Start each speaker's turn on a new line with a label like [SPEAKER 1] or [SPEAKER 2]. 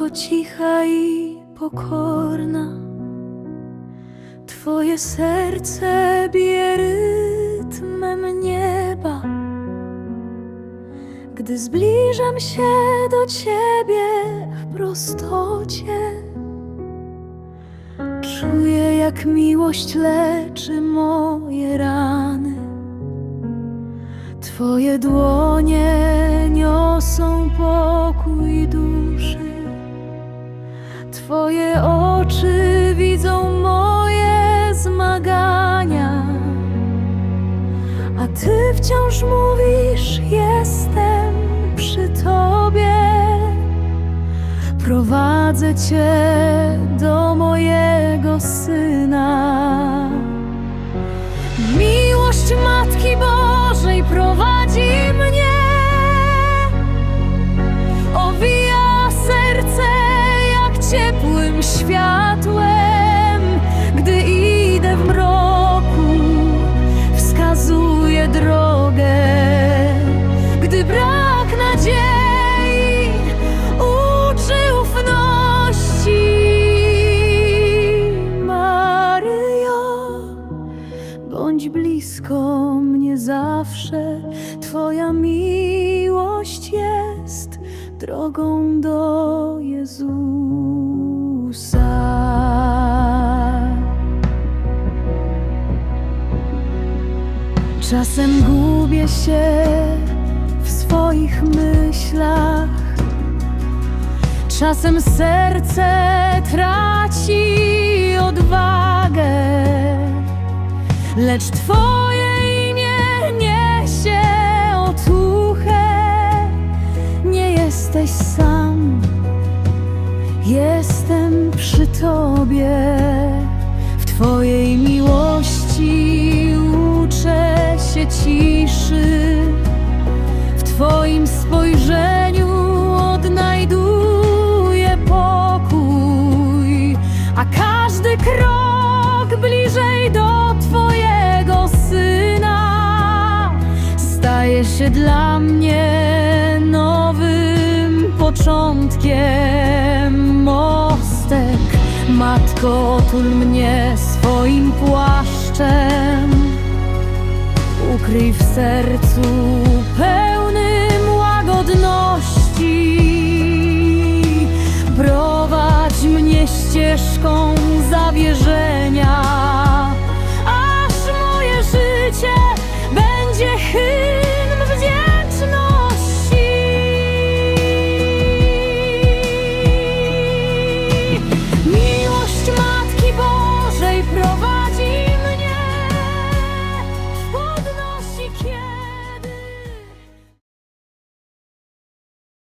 [SPEAKER 1] tylko cicha i pokorna. Twoje serce bije rytmem nieba. Gdy zbliżam się do Ciebie w prostocie, czuję jak miłość leczy moje rany. Twoje dłonie niosą pokój duszy. Twoje oczy widzą moje zmagania. A Ty wciąż mówisz: Jestem przy Tobie. Prowadzę Cię do mojego syna. Blisko mnie zawsze, Twoja miłość jest drogą do Jezusa. Czasem gubię się w swoich myślach, czasem serce traci odwagę. Lecz Twoje jesteś sam, jestem przy Tobie. W Twojej miłości uczę się ciszy. W Twoim spojrzeniu odnajduję pokój, a każdy krok bliżej do Twojego syna staje się dla mnie początkiem. Mostek, matko, otul mnie swoim płaszczem. Ukryj w sercu pełnym łagodności. Prowadź mnie ścieżką zawierzenia.